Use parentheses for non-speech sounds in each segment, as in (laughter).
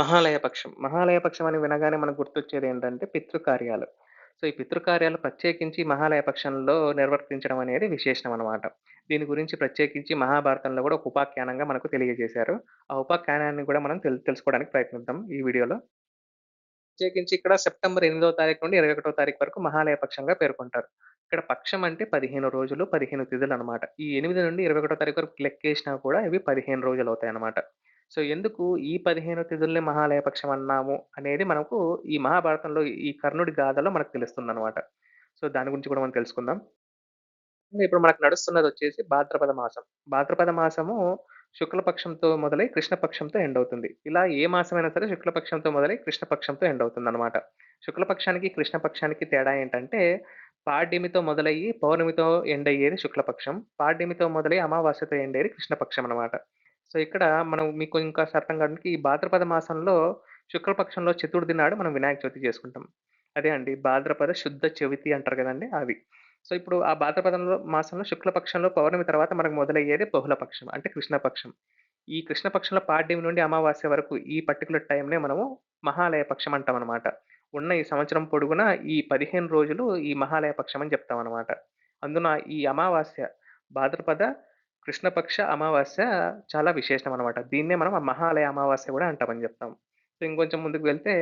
మహాలయ పక్షం. మహాలయ పక్షం అని వినగానే మనకు గుర్తొచ్చేది ఏంటంటే పితృకార్యాలు. సో, ఈ పితృకార్యాలు ప్రత్యేకించి మహాలయ పక్షంలో నిర్వర్తించడం అనేది విశేషణం అనమాట. దీని గురించి ప్రత్యేకించి మహాభారతంలో కూడా ఒక ఉపాఖ్యానంగా మనకు తెలియజేశారు. ఆ ఉపాఖ్యానాన్ని కూడా మనం తెలు తెలుసుకోవడానికి ప్రయత్నిద్దాం ఈ వీడియోలో. ప్రత్యేకించి ఇక్కడ సెప్టెంబర్ ఎనిమిదో తారీఖు నుండి 21 తారీఖు వరకు మహాలయ పక్షంగా పేర్కొంటారు. ఇక్కడ పక్షం అంటే 15 రోజులు, పదిహేను తిథులు అనమాట ఈ ఎనిమిది నుండి 21 తారీఖు వరకు లెక్కేసినా కూడా ఇవి పదిహేను రోజులు అవుతాయి అనమాట సో, ఎందుకు ఈ 15 తిథుల్ని మహాలయ పక్షం అన్నాము అనేది మనకు ఈ మహాభారతంలో ఈ కర్ణుడి గాథలో మనకు తెలుస్తుంది అనమాట సో, దాని గురించి కూడా మనం తెలుసుకుందాం. ఇప్పుడు మనకు నడుస్తున్నది వచ్చేసి భాద్రపద మాసం. భాద్రపద మాసము శుక్లపక్షంతో మొదలై కృష్ణపక్షంతో ఎండ్ అవుతుంది. ఇలా ఏ మాసమైనా సరే శుక్లపక్షంతో మొదలై కృష్ణపక్షంతో ఎండ్ అవుతుందనమాట. శుక్లపక్షానికి, కృష్ణపక్షానికి తేడా ఏంటంటే పాడ్యమితో మొదలయ్యి పౌర్ణమితో ఎండ్ అయ్యేది శుక్లపక్షం. పాడ్యమితో మొదలై అమావాస్యతో ఎండ్ అయ్యేది కృష్ణపక్షం అనమాట. సో, ఇక్కడ మనం మీకు ఇంకా అర్థం కావడానికి ఈ భాద్రపద మాసంలో శుక్లపక్షంలో చతుర్థి నాడు మనం వినాయక చవితి చేసుకుంటాం. అదే అండి భాద్రపద శుద్ధ చవితి అంటారు కదండి అవి. సో, ఇప్పుడు ఆ భాద్రపదంలో మాసంలో శుక్లపక్షంలో పౌర్ణమి తర్వాత మనకు మొదలయ్యేది బహుళపక్షం అంటే కృష్ణపక్షం. ఈ కృష్ణపక్షంలో పాడ్యమి నుండి అమావాస్య వరకు ఈ పర్టికులర్ టైమ్‌నే మనము మహాలయ పక్షం అంటామనమాట. ఉన్న ఈ సంవత్సరం పొడుగున ఈ 15 రోజులు ఈ మహాలయ పక్షం అని చెప్తామనమాట. అందున ఈ అమావాస్య భాద్రపద కృష్ణపక్ష అమావాస్య చాలా విశేషం అనమాట. దీన్నే మనం మహాలయ అమావాస్య కూడా అంటామని చెప్తాం సో, ఇంకొంచెం ముందుకు వెళ్తే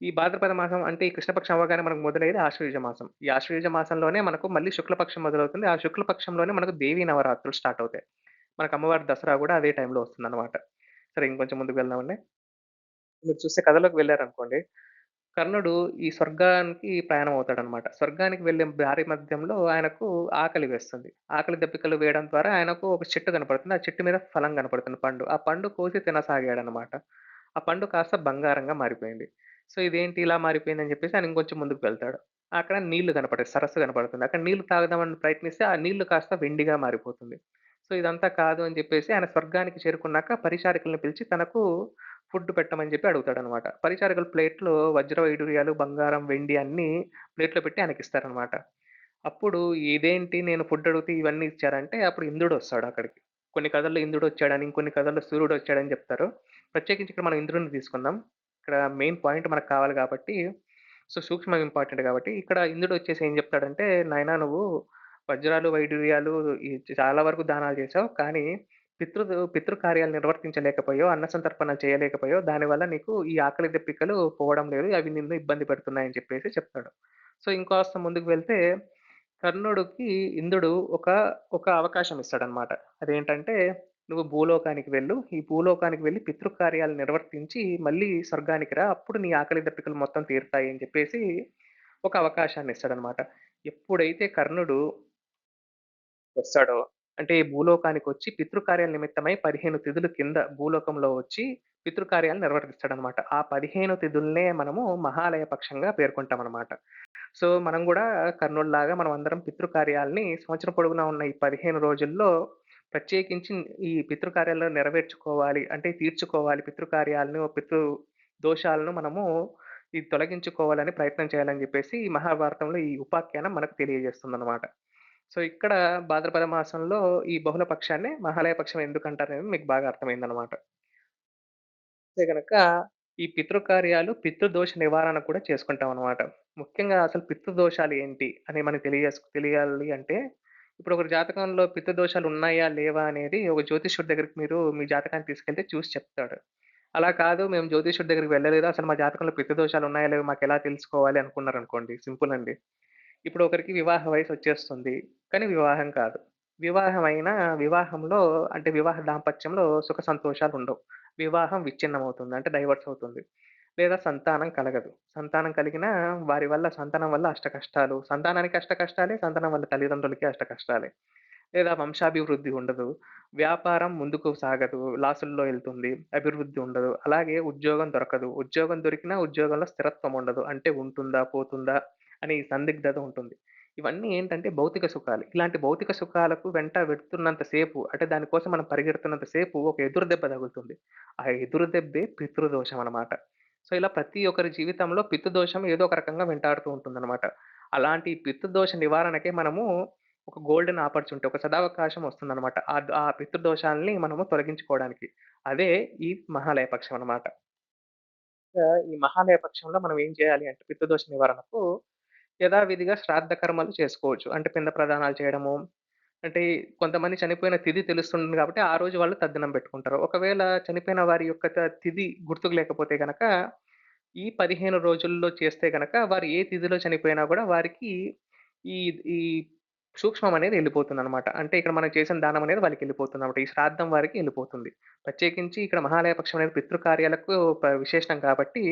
ఈ భాద్రపద మాసం అంటే ఈ కృష్ణపక్షం అవ్వగానే మనకు మొదలయ్యేది ఆశ్వయుజ మాసం. ఈ ఆశ్వయుజ మాసంలోనే మనకు మళ్ళీ శుక్లపక్షం మొదలవుతుంది. ఆ శుక్లపక్షంలోనే మనకు దేవీ నవరాత్రులు స్టార్ట్ అవుతాయి. మనకు అమ్మవారి దసరా కూడా అదే టైంలో వస్తుంది అనమాట సరే ఇంకొంచెం ముందుకు వెళ్దామండి. మీరు చూస్తే కథలోకి వెళ్ళారనుకోండి కర్ణుడు ఈ స్వర్గానికి ప్రయాణం అవుతాడనమాట. స్వర్గానికి వెళ్ళే దారి మధ్యంలో ఆయనకు ఆకలి వేస్తుంది. ఆకలి దెబ్బికలు వేయడం ద్వారా ఆయనకు ఒక చెట్టు కనపడుతుంది. ఆ చెట్టు మీద ఫలం కనపడుతుంది పండు. ఆ పండు కోసి తినసాగాడనమాట. ఆ పండు కాస్త బంగారంగా మారిపోయింది. సో, ఇదేంటి ఇలా మారిపోయింది అని చెప్పేసి ఆయన ఇంకొంచెం ముందుకు వెళ్తాడు. అక్కడ నీళ్ళు కనపడతాయి. సరస్సు కనపడుతుంది. అక్కడ నీళ్ళు తాగదామని ప్రయత్నిస్తే ఆ నీళ్ళు కాస్త వెండిగా మారిపోతుంది. సో, ఇదంతా కాదు అని చెప్పేసి ఆయన స్వర్గానికి చేరుకున్నాక పరిచారికలను పిలిచి తనకు ఫుడ్ పెట్టమని చెప్పి అడుగుతాడనమాట. పరిచారకులు ప్లేట్‌లో వజ్ర వైడూర్యాలు, బంగారం, వెండి అన్నీ ప్లేట్‌లో పెట్టి ఆయనకిస్తారనమాట. అప్పుడు ఇదేంటి నేను ఫుడ్ అడిగితే ఇవన్నీ ఇచ్చారంటే అప్పుడు ఇంద్రుడొస్తాడు అక్కడికి. కొన్ని కథల్లో ఇంద్రుడొచ్చాడని, ఇంకొన్ని కథల్లో సూర్యుడు వచ్చాడని చెప్తారు. ప్రత్యేకించి ఇక్కడ మనం ఇంద్రుడిని తీసుకుందాం. ఇక్కడ మెయిన్ పాయింట్ మనకు కావాలి కాబట్టి సో, సూక్ష్మం ఇంపార్టెంట్ కాబట్టి ఇక్కడ ఇంద్రుడొచ్చేసి ఏం చెప్తాడంటే, నాయన నువ్వు వజ్రాలు, వైడూర్యాలు చాలా వరకు దానాలు చేశావు. కానీ పితృ పితృకార్యాలు నిర్వర్తించలేకపోయావు. అన్న సంతర్పణ చేయలేకపోయావు. దానివల్ల నీకు ఈ ఆకలి దెబ్బికలు పోవడం లేదు. అవి నిన్ను ఇబ్బంది పెడుతున్నాయని" చెప్పేసి చెప్తాడు. సో, ఇంకాస్త ముందుకు వెళ్తే కర్ణుడికి ఇంద్రుడు ఒక, ఒక అవకాశం ఇస్తాడనమాట. అదేంటంటే, "నువ్వు భూలోకానికి వెళ్ళు. ఈ భూలోకానికి వెళ్ళి పితృకార్యాలు నిర్వర్తించి మళ్ళీ స్వర్గానికి రా. అప్పుడు నీ ఆకలి దప్పికలు మొత్తం తీరుతాయి" అని చెప్పేసి ఒక అవకాశాన్ని ఇస్తాడనమాట. ఎప్పుడైతే కర్ణుడు వస్తాడో అంటే ఈ భూలోకానికి వచ్చి పితృకార్యాల నిమిత్తమై 15 తిథులు కింద భూలోకంలో వచ్చి పితృకార్యాలు నిర్వర్తిస్తాడనమాట. ఆ 15 తిథులనే మనము మహాలయ పక్షంగా పేర్కొంటామనమాట. సో, మనం గూడా కర్ణుడిలాగా మనం అందరం పితృకార్యాల్ని సంవత్సరం పొడుగునా ఉన్న ఈ 15 రోజుల్లో ప్రత్యేకించి ఈ పితృకార్యాలను నెరవేర్చుకోవాలి. అంటే తీర్చుకోవాలి పితృకార్యాలను, పితృ దోషాలను మనము ఈ తొలగించుకోవాలని ప్రయత్నం చేయాలని జెప్పేసి ఈ మహాభారతంలో ఈ ఉపాఖ్యానం మనకు తెలియజేస్తుందనమాట. సో, ఇక్కడ భాద్రపద మాసంలో ఈ బహుళ పక్షాన్ని మహాలయ పక్షం ఎందుకంటారనేది మీకు బాగా అర్థమైందనమాట. అంతే గనక ఈ పితృకార్యాలు పితృదోష నివారణ కూడా చేసుకుంటాం అనమాట ముఖ్యంగా అసలు పితృదోషాలు ఏంటి అని మనకు తెలియజేసు తెలియాలి అంటే, ఇప్పుడు ఒక జాతకంలో పితృదోషాలు ఉన్నాయా? లేవా? అనేది ఒక జ్యోతిష్యుడి దగ్గరికి మీరు మీ జాతకాన్ని తీసుకెళ్తే చూసి చెప్తాడు. అలా కాదు మేము జ్యోతిష్యుడి దగ్గరికి వెళ్ళలేదు. అసలు మా జాతకంలో పితృదోషాలు ఉన్నాయా? లేదా మాకు ఎలా తెలుసుకోవాలి అనుకున్నారు అనుకోండి సింపుల్ అండి. ఇప్పుడు ఒకరికి వివాహ వయసు వచ్చేస్తుంది కానీ వివాహం కాదు. వివాహం అయినా వివాహంలో అంటే వివాహ దాంపత్యంలో సుఖ సంతోషాలు ఉండవు వివాహం విచ్ఛిన్నమవుతుంది. అంటే డైవర్స్ అవుతుంది. లేదా సంతానం కలగదు. సంతానం కలిగినా వారి వల్ల సంతానం వల్ల అష్ట కష్టాలు సంతానానికి అష్ట కష్టాలే సంతానం వల్ల తల్లిదండ్రులకి అష్ట కష్టాలే లేదా వంశాభివృద్ధి ఉండదు. వ్యాపారం ముందుకు సాగదు. లాసుల్లో వెళ్తుంది అభివృద్ధి ఉండదు. అలాగే ఉద్యోగం దొరకదు. ఉద్యోగం దొరికినా ఉద్యోగంలో స్థిరత్వం ఉండదు. అంటే ఉంటుందా? పోతుందా? అనే సందిగ్ధత ఉంటుంది. ఇవన్నీ ఏంటంటే భౌతిక సుఖాలు. ఇలాంటి భౌతిక సుఖాలకు వెంట వెడుతున్నంత సేపు అంటే దానికోసం మనం పరిగెడుతున్నంత సేపు ఒక ఎదురు దెబ్బ తగులుతుంది. ఆ ఎదురు దెబ్బే పితృదోషం అనమాట. సో, ఇలా ప్రతి ఒక్కరి జీవితంలో పితృదోషం ఏదో ఒక రకంగా వెంటాడుతూ ఉంటుందనమాట. అలాంటి పితృదోష నివారణకే మనము ఒక గోల్డెన్ ఆపర్చునిటీ ఒక సదావకాశం వస్తుందనమాట. ఆద్ ఆ పితృదోషాలని మనము తొలగించుకోవడానికి. అదే ఈ మహాలయ పక్షం అనమాట. ఈ మహాలయ పక్షంలో మనం ఏం చేయాలి అంటే పితృదోష నివారణకు యథావిధిగా శ్రాద్ధ కర్మలు చేసుకోవచ్చు. అంటే పిండ ప్రదానాలు చేయడము, అంటే కొంతమంది చనిపోయిన తిథి తెలుస్తుంది కాబట్టి ఆ రోజు వాళ్ళు తద్దినం పెట్టుకుంటారు. ఒకవేళ చనిపోయిన వారి యొక్క త తిథి గుర్తుకు లేకపోతే గనక ఈ 15 రోజుల్లో చేస్తే గనక వారు ఏ తిథిలో చనిపోయినా గూడా వారికి ఈ ఈ సూక్ష్మం అనేది ఎళ్ళిపోతుందనమాట. అంటే ఇక్కడ మనం చేసిన దానం అనేది వాళ్ళకెళ్ళిపోతుందనమాట. ఈ శ్రాద్ధం వారికి ఎళ్ళిపోతుంది. ప్రత్యేకించి ఇక్కడ మహాలయ పక్షం అనేది పితృకార్యాలకు ప విశేషణం కాబట్టి,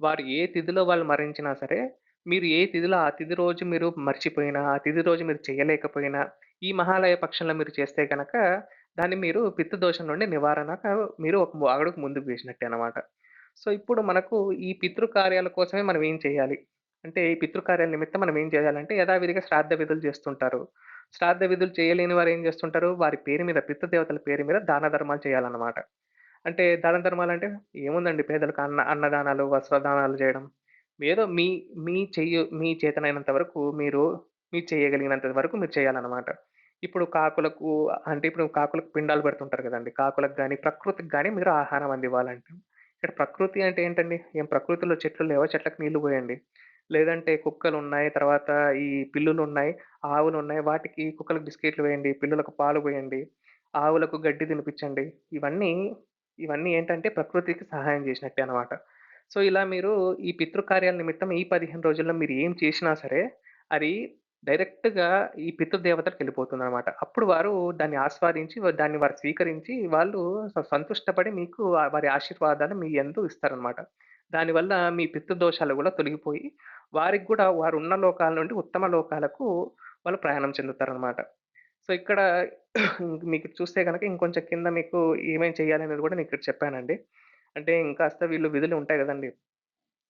వారు ఏ తిథిలో వాళ్ళు మరణించినా సరే, మీరు ఏ తిథిలో ఆ తిథి రోజు మీరు మర్చిపోయినా, ఆ తిథి రోజు మీరు చేయలేకపోయినా, ఈ మహాలయ పక్షంలో మీరు చేస్తే కనుక దాన్ని మీరు పితృదోషం నుండి నివారణ మీరు ఒక అగడుకు ముందుకు వేసినట్టే అనమాట. సో, ఇప్పుడు మనకు ఈ పితృకార్యాల కోసమే మనం ఏం చేయాలి? అంటే ఈ పితృకార్యాల నిమిత్తం మనం ఏం చేయాలంటే యథావిధిగా శ్రాద్ధ విధులు చేస్తుంటారు. శ్రాద్ధ విధులు చేయలేని వారు ఏం చేస్తుంటారు? వారి పేరు మీద పితృదేవతల పేరు మీద దాన ధర్మాలు చేయాలన్నమాట. అంటే దాన ధర్మాలు అంటే ఏముందండి పేదలకు అన్న అన్నదానాలు, వస్త్రదానాలు చేయడం. ఏదో మీ మీ చెయ్యి మీ చేతనైనంత వరకు మీరు మీరు చేయగలిగినంత వరకు మీరు చేయాలన్నమాట. ఇప్పుడు కాకులకు అంటే ఇప్పుడు కాకులకు పిండాలు పెడుతుంటారు కదండీ! కాకులకు గాని, ప్రకృతికి గాని మీరు ఆహారం అందివ్వాలంటే. ఇక్కడ ప్రకృతి అంటే ఏంటండి? ఏం ప్రకృతిలో చెట్లు లేవా? చెట్లకు నీళ్ళు పోయండి. లేదంటే కుక్కలున్నాయి, తర్వాత ఈ పిల్లులున్నాయి, ఆవులున్నాయి. వాటికి కుక్కలకు బిస్కెట్లు వేయండి, పిల్లులకు పాలు పోయండి, ఆవులకు గడ్డి తినిపించండి. ఇవన్నీ, ఇవన్నీ ఏంటంటే ప్రకృతికి సహాయం చేసినట్టే అన్నమాట. సో, ఇలా మీరు ఈ పితృకార్యాల నిమిత్తం ఈ 15 రోజుల్లో మీరు ఏం చేసినా సరే, అది డైరెక్ట్‌గా ఈ పితృదేవతలకెళ్ళిపోతుందనమాట. అప్పుడు వారు దాన్ని ఆస్వాదించి, దాన్ని వారు స్వీకరించి, వాళ్ళు సంతుష్టపడి మీకు వారి ఆశీర్వాదాలు మీ ఎందు ఇస్తారనమాట. దానివల్ల మీ పితృదోషాలు కూడా తొలగిపోయి, వారికి కూడా వారు ఉన్న లోకాల నుండి ఉత్తమ లోకాలకు వాళ్ళు ప్రయాణం చెందుతారనమాట. సో, ఇక్కడ (clears throat) మీకు చూస్తే కనుక ఇంకొంచెం కింద మీకు ఏమేం చేయాలనేది నేను ఇక్కడ చెప్పానండి. అంటే ఇంకాస్త వీళ్ళు విధులు ఉంటాయి కదండి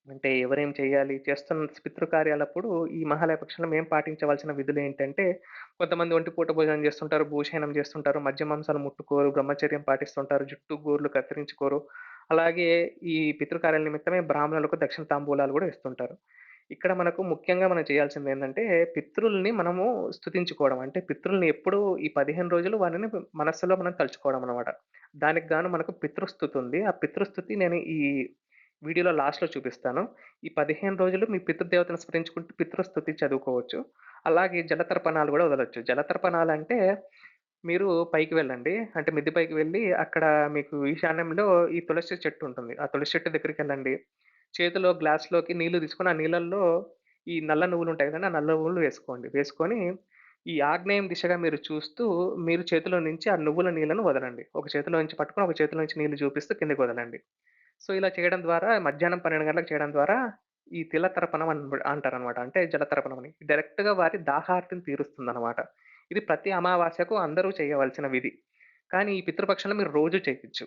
అంటే ఎవరేం చేయాలి? చేస్తున్న పితృకార్యాలప్పుడు ఈ మహాలయ పక్షంలో మేము పాటించవలసిన విధులు ఏంటంటే కొంతమంది ఒంటి పూట భోజనం చేస్తుంటారు, భూషయనం చేస్తుంటారు, మద్య మాంసాలు ముట్టుకోరు, బ్రహ్మచర్యం పాటిస్తుంటారు, జుట్టు, గోర్లు కత్తిరించుకోరు. అలాగే ఈ పితృకార్యాల నిమిత్తమే బ్రాహ్మణులకు దక్షిణ తాంబూలాలు కూడా ఇస్తుంటారు. ఇక్కడ మనకు ముఖ్యంగా మనం చేయాల్సింది ఏంటంటే పితృల్ని మనము స్తుతించుకోవడం. అంటే పితృల్ని ఎప్పుడూ ఈ 15 రోజులు వారిని మనస్సులో మనం తలుచుకోవడం అన్నమాట. దానికి గాను మనకు పితృస్తుతి ఉంది. ఆ పితృస్తుతి నేను ఈ వీడియోలో లాస్ట్‌లో చూపిస్తాను. ఈ 15 రోజులు మీ పితృదేవతను స్మరించుకుంటూ పితృస్తుతి చదువుకోవచ్చు. అలాగే జలతర్పణాలు గూడా వదలొచ్చు. జలతర్పణాలంటే మీరు పైకి వెళ్ళండి. అంటే మిద్ది పైకి వెళ్ళి అక్కడ మీకు ఈశాన్యంలో ఈ తులసి చెట్టు ఉంటుంది. ఆ తులసి చెట్టు దగ్గరికెళ్ళండి. చేతిలో గ్లాస్‌లోకి నీళ్ళు తీసుకొని, ఆ నీళ్ళల్లో ఈ నల్ల నువ్వులుంటాయి గదండీ! ఆ నల్ల నువ్వులు వేసుకోండి. వేసుకొని ఈ ఆగ్నేయం దిశగా మీరు చూస్తూ, మీరు చేతిలో నుంచి ఆ నువ్వుల నీళ్ళను వదలండి. ఒక చేతిలో నుంచి పట్టుకొని, ఒక చేతిలో నుంచి నీళ్ళు చూపిస్తూ కిందకి వదలండి. సో, ఇలా చేయడం ద్వారా మధ్యాహ్నం 12 గంటలకు చేయడం ద్వారా ఈ తిలతర్పణం అన్ అంటారనమాట. అంటే జలతర్పణం అని. డైరెక్ట్‌గా వారి దాహార్తిని తీరుస్తుందనమాట. ఇది ప్రతి అమావాస్యకు అందరూ చేయవలసిన విధి. కానీ ఈ పితృపక్షంలో మీరు రోజు చేయొచ్చు.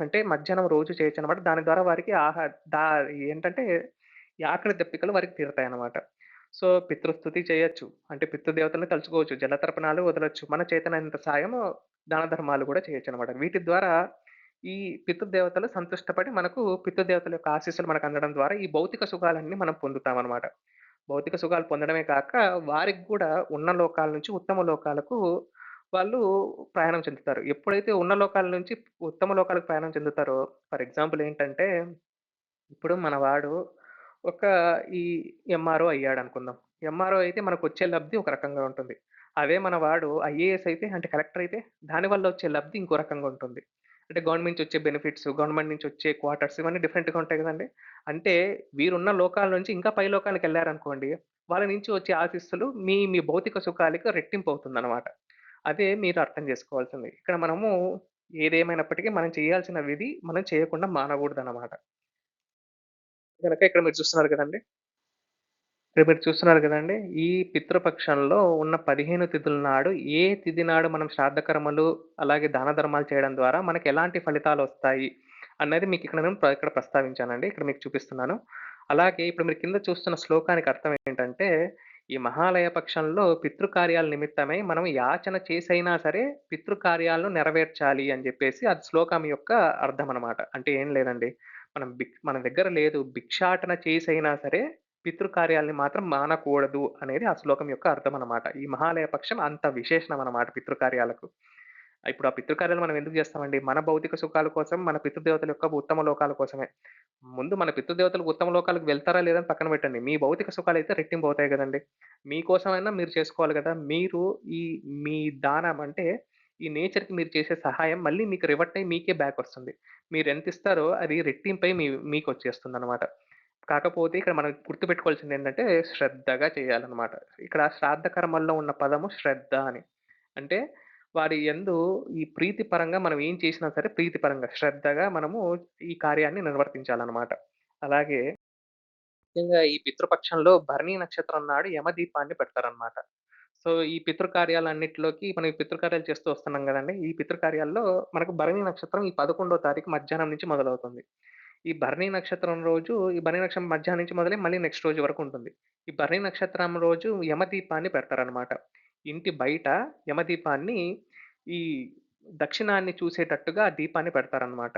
అంటే మధ్యాహ్నం రోజు చేయొచ్చనమాట. దాని ద్వారా వారికి ఆహా దా ఏంటంటే ఈ ఆకలి దప్పికలు వారికి తీరుతాయనమాట. సో, పితృస్తుతి చేయొచ్చు. అంటే పితృదేవతలను తలుచుకోవచ్చు. జలతర్పణాలు వదలొచ్చు. మన చేతనైనంత సాయము దాన ధర్మాలు గూడా చేయొచ్చనమాట. వీటి ద్వారా ఈ పితృదేవతలు సంతుష్టపడి మనకు పితృదేవతల యొక్క ఆశీస్సులు మనకు అందడం ద్వారా ఈ భౌతిక సుఖాలన్నీ మనం పొందుతామనమాట. భౌతిక సుఖాలు పొందడమే కాక వారికి గూడా ఉన్న లోకాల నుంచి ఉత్తమ లోకాలకు వాళ్ళు ప్రయాణం చెందుతారు. ఎప్పుడైతే ఉన్న లోకాల నుంచి ఉత్తమ లోకాలకు ప్రయాణం చెందుతారో ఫర్ ఎగ్జాంపుల్ ఏంటంటే, ఇప్పుడు మన వాడు ఒక ఈ ఎంఆర్‌ఓ అయ్యాడనుకుందాం. ఎంఆర్‌ఓ అయితే మనకొచ్చే లబ్ధి ఒక రకంగా ఉంటుంది. అదే మనవాడు ఐఏఎస్ అయితే అంటే కలెక్టర్ అయితే దాని వల్ల వచ్చే లబ్ధి ఇంకో రకంగా ఉంటుంది. అంటే గవర్నమెంట్ నుంచి వచ్చే బెనిఫిట్స్, గవర్నమెంట్ నుంచి వచ్చే క్వార్టర్స్ ఇవన్నీ డిఫరెంట్‌గా ఉంటాయి గదండీ! అంటే వీరున్న లోకాల నుంచి ఇంకా పై లోకాలకెళ్ళారనుకోండి, వాళ్ళ నుంచి వచ్చే ఆశీస్సులు మీ మీ భౌతిక సుఖాలకి రెట్టింపు అవుతుందనమాట. అదే మీరు అర్థం చేసుకోవాల్సింది ఇక్కడ మనము ఏదేమైనప్పటికీ మనం చేయాల్సిన విధి మనం చేయకుండా మానగూడదనమాట. గనక ఇక్కడ మీరు చూస్తున్నారు కదండి ఇక్కడ మీరు చూస్తున్నారు కదండి ఈ పితృపక్షంలో ఉన్న 15 తిథుల నాడు ఏ తిథి నాడు మనం శ్రాద్ధ కర్మలు, అలాగే దాన ధర్మాలు చేయడం ద్వారా మనకెలాంటి ఫలితాలొస్తాయి అన్నది మీకు ఇక్కడ నేను ప్ర ఇక్కడ ప్రస్తావించానండి. ఇక్కడ మీకు చూపిస్తున్నాను. అలాగే ఇప్పుడు మీరు కింద చూస్తున్న శ్లోకానికి అర్థం ఏంటంటే, ఈ మహాలయ పక్షంలో పితృకార్యాల నిమిత్తమై మనం యాచన చేసైనా సరే పితృకార్యాలను నెరవేర్చాలి అని చెప్పేసి అది శ్లోకం యొక్క అర్థం అనమాట అంటే ఏం లేదండి. మనం బిక్ మన దగ్గర లేదు భిక్షాటన చేసైనా సరే పితృకార్యాల్ని మాత్రం మానకూడదు అనేది ఆ శ్లోకం యొక్క అర్థం అనమాట ఈ మహాలయ పక్షం అంత విశేషణమనమాట పితృకార్యాలకు. ఇప్పుడు ఆ పితృకార్యాలు మనం ఎందుకు చేస్తామండి మన భౌతిక సుఖాల కోసం, మన పితృదేవతల యొక్క ఉత్తమ లోకాల కోసమే. ముందు మన పితృదేవతలు ఉత్తమ లోకాలకు వెళ్తారా లేదని పక్కన పెట్టండి. మీ భౌతిక సుఖాలు అయితే రెట్టింపు అవుతాయి కదండి మీకోసమైనా మీరు చేసుకోవాలి కదా మీరు ఈ మీ దానం అంటే ఈ నేచర్‌కి మీరు చేసే సహాయం మళ్ళీ మీకు రివర్ట్ అయ్యి మీకే బ్యాక్ వస్తుంది. మీరెంతిస్తారో అది రెట్టింపై మీ మీకొచ్చేస్తుందనమాట. కాకపోతే ఇక్కడ మనం గుర్తుపెట్టుకోవాల్సిందేంటంటే శ్రద్ధగా చేయాలన్నమాట ఇక్కడ శ్రాద్ధ కర్మల్లో ఉన్న పదము శ్రద్ధ అని. అంటే వారి యందు ఈ ప్రీతి పరంగా మనం ఏం చేసినా సరే ప్రీతి పరంగా శ్రద్ధగా మనము ఈ కార్యాన్ని నిర్వర్తించాలన్నమాట అలాగే ముఖ్యంగా ఈ పితృపక్షంలో భరణి నక్షత్రం నాడు యమదీపాన్ని పెడతారనమాట. సో, ఈ పితృకార్యాలన్నిటిలోకి మనం ఈ పితృకార్యాలు చేస్తూ వస్తున్నాం కదండి ఈ పితృకార్యాల్లో మనకు భరణి నక్షత్రం ఈ 11 తారీఖు మధ్యాహ్నం నుంచి మొదలవుతుంది. ఈ భరణి నక్షత్రం రోజు ఈ భరణి నక్షత్రం మధ్యాహ్నం నుంచి మొదలై మళ్ళీ నెక్స్ట్ రోజు వరకు ఉంటుంది. ఈ భరణి నక్షత్రం రోజు యమదీపాన్ని పెడతారనమాట. ఇంటి బయట యమదీపాన్ని ఈ దక్షిణాన్ని చూసేటట్టుగా ఆ దీపాన్ని పెడతారనమాట.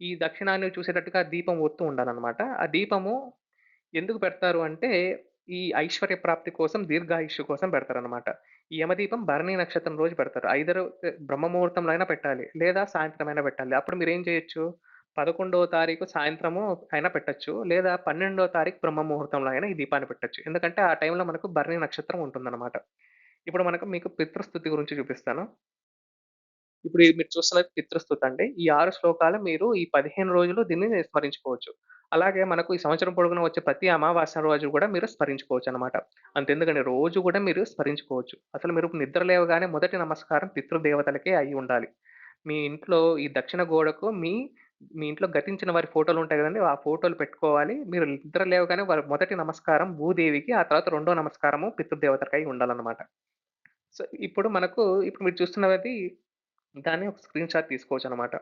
ఈ దక్షిణాన్ని చూసేటట్టుగా దీపం ఒత్తు ఉండాలన్నమాట ఆ దీపము ఎందుకు పెడతారు అంటే, ఈ ఐశ్వర్య ప్రాప్తి కోసం, దీర్ఘాయుష్యు కోసం పెడతారనమాట. ఈ యమదీపం భరణి నక్షత్రం రోజు పెడతారు. ఐదరు బ్రహ్మముహూర్తంలో బ్రహ్మ ముహూర్తంలో అయినా పెట్టాలి. లేదా సాయంత్రం అయినా పెట్టాలి. అప్పుడు మీరేం చేయొచ్చు, 11వ తారీఖు సాయంత్రము అయినా పెట్టచ్చు లేదా 12వ తారీఖు బ్రహ్మ ముహూర్తంలో అయినా ఈ దీపాన్ని పెట్టొచ్చు. ఎందుకంటే, ఆ టైంలో మనకు భరణి నక్షత్రం ఉంటుందన్నమాట ఇప్పుడు మనకు మీకు పితృస్థుతి గురించి చూపిస్తాను. ఇప్పుడు మీరు చూస్తున్నది పితృస్థుతి అండి. ఈ ఆరు శ్లోకాలు మీరు ఈ 15 రోజులు దీన్ని స్మరించుకోవచ్చు. అలాగే మనకు ఈ సంవత్సరం పొడుగున వచ్చే ప్రతి అమావాస్య రోజు కూడా మీరు స్మరించుకోవచ్చు అనమాట అంతెందుకని రోజు కూడా మీరు స్మరించుకోవచ్చు. అసలు మీరు నిద్ర లేవగానే మొదటి నమస్కారం పితృదేవతలకే ఉండాలి మీ ఇంట్లో ఈ దక్షిణ గోడకు మీ మీ ఇంట్లో గతించిన వారి ఫోటోలు ఉంటాయి కదండి ఆ ఫోటోలు పెట్టుకోవాలి. మీరు నిద్ర లేవగానే వారి మొదటి నమస్కారం భూదేవికి, ఆ తర్వాత రెండో నమస్కారము పితృదేవతలకై ఉండాలన్నమాట సో, ఇప్పుడు మనకు ఇప్పుడు మీరు చూస్తున్నది దాన్ని ఒక స్క్రీన్ షాట్ తీసుకోవచ్చు అనమాట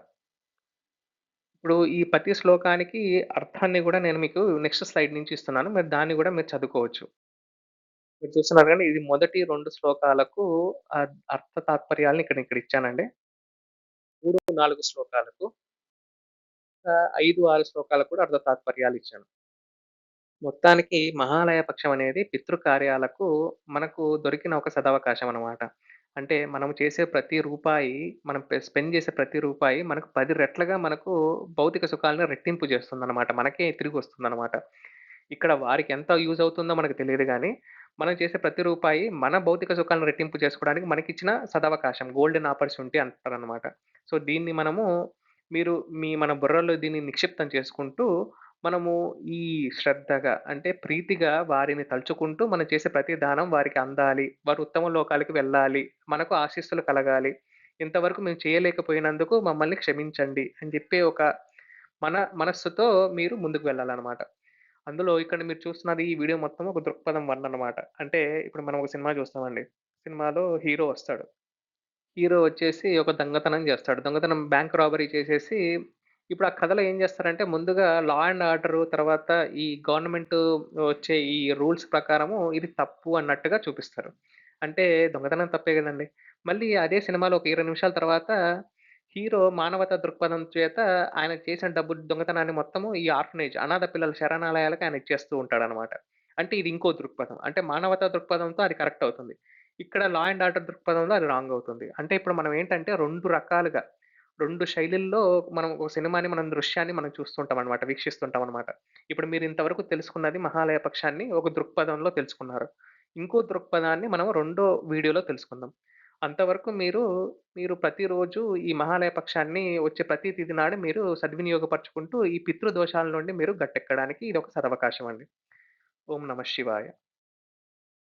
ఇప్పుడు ఈ ప్రతి శ్లోకానికి అర్థాన్ని కూడా నేను మీకు నెక్స్ట్ స్లైడ్ నుంచి ఇస్తున్నాను. మీరు దాన్ని కూడా మీరు చదువుకోవచ్చు. మీరు చూస్తున్నారు కానీ ఇది మొదటి రెండు శ్లోకాలకు అర్థ తాత్పర్యాలను ఇక్కడ ఇక్కడ ఇచ్చానండి. 3, 4 శ్లోకాలకు ఐదు ఆరు శ్లోకాలకు కూడా అర్థ తాత్పర్యాలు ఇచ్చాను మొత్తానికి మహాలయ పక్షం అనేది పితృకార్యాలకు మనకు దొరికిన ఒక సదవకాశం అనమాట. అంటే మనం చేసే ప్రతి రూపాయి, మనం స్పెండ్ చేసే ప్రతి రూపాయి మనకు పది రెట్లుగా మనకు భౌతిక సుఖాలను రెట్టింపు చేస్తుందనమాట. మనకే తిరిగి వస్తుందన్నమాట ఇక్కడ వారికి ఎంత యూజ్ అవుతుందో మనకు తెలియదు కానీ మనం చేసే ప్రతి రూపాయి మన భౌతిక సుఖాలను రెట్టింపు చేసుకోవడానికి మనకిచ్చిన సదవకాశం. గోల్డెన్ ఆపర్చునిటీ అంటారనమాట. సో, దీన్ని మనము మీరు మీ మన బుర్రలో దీన్ని నిక్షిప్తం చేసుకుంటూ, మనము ఈ శ్రద్ధగా అంటే ప్రీతిగా వారిని తలుచుకుంటూ మనం చేసే ప్రతి దానం వారికి అందాలి. వారు ఉత్తమ లోకాలకి వెళ్ళాలి. మనకు ఆశీస్సులు కలగాలి. ఇంతవరకు మేము చేయలేకపోయినందుకు మమ్మల్ని క్షమించండి అని చెప్పే ఒక మన మనస్సుతో మీరు ముందుకు వెళ్ళాలన్నమాట అందులో ఇక్కడ మీరు చూస్తున్నది ఈ వీడియో మొత్తం ఒక దృక్పథం వన్ అనమాట. అంటే ఇప్పుడు మనం ఒక సినిమా చూస్తామండి. సినిమాలో హీరో వస్తాడు. హీరో వచ్చేసి ఒక దొంగతనం చేస్తాడు. దొంగతనం బ్యాంక్ రాబరీ చేసేసి ఇప్పుడు ఆ కథలో ఏం చేస్తారంటే ముందుగా లా అండ్ ఆర్డర్ తర్వాత ఈ గవర్నమెంట్ వచ్చే ఈ రూల్స్ ప్రకారము ఇది తప్పు అన్నట్టుగా చూపిస్తారు. అంటే దొంగతనం తప్పే కదండి మళ్ళీ అదే సినిమాలో ఒక 20 నిమిషాల తర్వాత హీరో మానవత దృక్పథం చేత ఆయన చేసిన డబ్బు దొంగతనాన్ని మొత్తము ఈ ఆర్ఫనేజ్ అనాథ పిల్లల శరణాలయాలకు ఆయన ఇచ్చేస్తూ ఉంటాడనమాట. అంటే ఇది ఇంకో దృక్పథం. అంటే మానవతా దృక్పథంతో అది కరెక్ట్ అవుతుంది. ఇక్కడ లా అండ్ ఆర్డర్ దృక్పథంలో అది రాంగ్ అవుతుంది. అంటే ఇప్పుడు మనం ఏంటంటే రెండు రకాలుగా రెండు శైలుల్లో మనం ఒక సినిమాని మనం దృశ్యాన్ని మనం చూస్తుంటాం అనమాట వీక్షిస్తుంటాం అనమాట ఇప్పుడు మీరు ఇంతవరకు తెలుసుకున్నది మహాలయ పక్షాన్ని ఒక దృక్పథంలో తెలుసుకున్నారు. ఇంకో దృక్పథాన్ని మనం రెండో వీడియోలో తెలుసుకుందాం. అంతవరకు మీరు, మీరు ప్రతిరోజు ఈ మహాలయ పక్షాన్ని వచ్చే ప్రతి తిథి నాడు మీరు సద్వినియోగపరుచుకుంటూ ఈ పితృదోషాల నుండి మీరు గట్టెక్కడానికి ఇది ఒక సదవకాశం అండి. ఓం నమ శివాయ.